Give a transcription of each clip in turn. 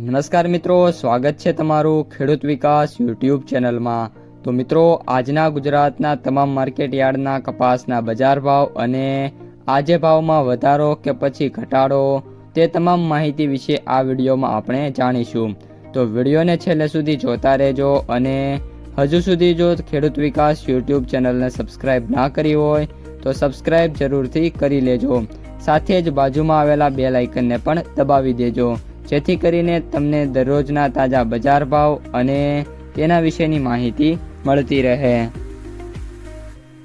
નમસ્કાર મિત્રો, સ્વાગત છે તમારું ખેડૂત વિકાસ યુટ્યુબ ચેનલમાં. તો મિત્રો, આજના ગુજરાતના તમામ માર્કેટ યાર્ડના કપાસના બજાર ભાવ અને આજે ભાવમાં વધારો કે પછી ઘટાડો તે તમામ માહિતી વિશે આ વિડીયોમાં આપણે જાણીશું. તો વિડીયોને છેલ્લે સુધી જોતા રહેજો અને હજુ સુધી જો ખેડૂત વિકાસ યુટ્યુબ ચેનલને સબસ્ક્રાઇબ ના કરી હોય, તો સબસ્ક્રાઇબ જરૂરથી કરી લેજો. સાથે જ બાજુમાં આવેલા બે લાઇકનને પણ દબાવી દેજો. જેથી કરીને તમને દરરોજના તાજા બજાર ભાવ અને તેના વિશેની માહિતી મળતી રહે.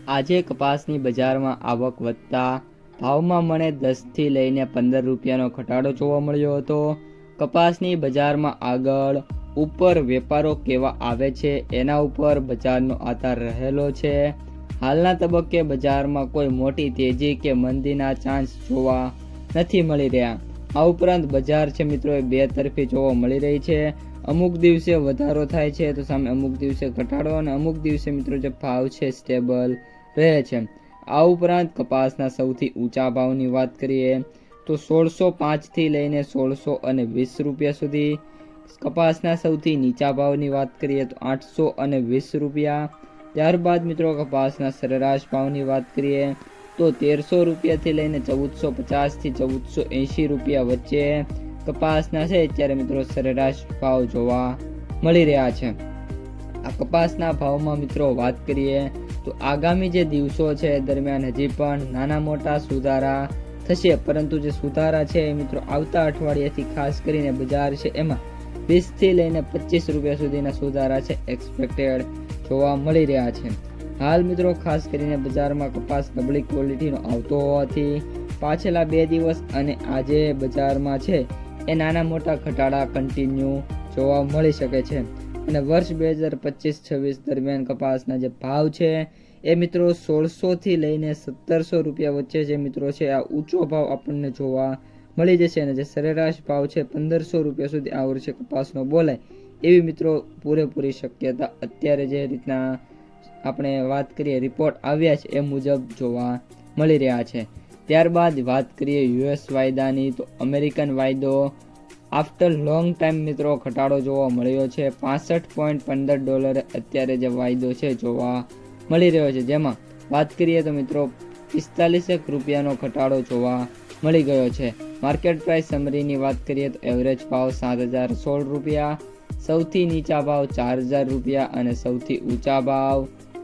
આજે કપાસની બજારમાં આવક વધતા ભાવમાં મને દસથી લઈને પંદર રૂપિયાનો ઘટાડો જોવા મળ્યો હતો. કપાસની બજારમાં આગળ ઉપર વેપારો કેવા આવે છે એના ઉપર બજારનો આધાર રહેલો છે. હાલના તબક્કે બજારમાં કોઈ મોટી તેજી કે મંદીના ચાન્સ જોવા નથી મળી રહ્યા. આ ઉપરાંત બજાર છે મિત્રો, એ બે તરફી જોવા મળી રહી છે. અમુક દિવસે વધારો થાય છે તો સામે અમુક દિવસે ઘટાડો અને અમુક દિવસે મિત્રો જે ભાવ છે સ્ટેબલ રહે છે. આ ઉપરાંત કપાસના સૌથી ઊંચા ભાવની વાત કરીએ તો સોળસો પાંચથી લઈને સોળસો અને વીસ રૂપિયા સુધી. કપાસના સૌથી નીચા ભાવની વાત કરીએ તો આઠસો અને વીસ રૂપિયા. ત્યારબાદ મિત્રો કપાસના સરેરાશ ભાવની વાત કરીએ તો તેરસો રૂપિયાથી લઈને ચૌદસો પચાસથી ચૌદસો એંશી રૂપિયા વચ્ચે કપાસના છે. અત્યારે મિત્રો સરેરાશ ભાવ જોવા મળી રહ્યા છે. આ કપાસના ભાવમાં મિત્રો વાત કરીએ તો આગામી જે દિવસો છે દરમિયાન હજી પણ નાના મોટા સુધારા થશે. પરંતુ જે સુધારા છે એ મિત્રો આવતા અઠવાડિયાથી ખાસ કરીને બજાર છે. એમાં વીસથી લઈને પચીસ રૂપિયા સુધીના સુધારા છે. એક્સપેક્ટેડ જોવા મળી રહ્યા છે. હાલ મિત્રો, ખાસ કરીને બજારમાં કપાસ નબળી ક્વોલિટીનો આવતો હોવાથી પાછલા બે દિવસ અને આજે બજારમાં છે એ નાના મોટા ઘટાડા કન્ટિન્યુ જોવા મળી શકે છે. અને વર્ષ બે હજાર પચીસ છવ્વીસ દરમિયાન કપાસના જે ભાવ છે એ મિત્રો સોળસોથી લઈને સત્તરસો રૂપિયા વચ્ચે જે મિત્રો છે, આ ઊંચો ભાવ આપણને જોવા મળી જશે અને જે સરેરાશ ભાવ છે પંદરસો રૂપિયા સુધી આ વર્ષે કપાસનો બોલાય એવી મિત્રો પૂરેપૂરી શક્યતા અત્યારે જે રીતના આપણે વાત કરીએ રિપોર્ટ આવ્યા છે એ મુજબ જોવા મળી રહ્યા છે. ત્યારબાદ વાત કરીએ યુએસ વાયદાની, તો અમેરિકન વાયદો આફ્ટર લોંગ ટાઈમ મિત્રો ઘટાડો જોવા મળ્યો છે. પાસઠ પોઈન્ટ પંદર ડોલરે અત્યારે જે વાયદો છે જોવા મળી રહ્યો છે. જેમાં વાત કરીએ તો મિત્રો પિસ્તાલીસેક રૂપિયાનો ઘટાડો જોવા મળી ગયો છે. માર્કેટ પ્રાઇસ સમરીની વાત કરીએ તો એવરેજ ભાવ સાત હજાર સોળ રૂપિયા, સૌથી નીચા ભાવ ચાર હજાર રૂપિયા અને સૌથી ઊંચા ભાવ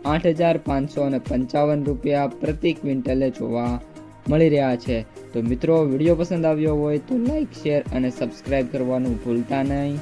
આઠ હજાર પાંચસો અને પંચાવન રૂપિયા પ્રતિ ક્વિન્ટલે જોવા મળી રહ્યા છે. તો મિત્રો, વીડિયો પસંદ આવ્યો હોય તો લાઇક શેર અને સબસ્ક્રાઈબ કરવાનું ભૂલતા નહીં.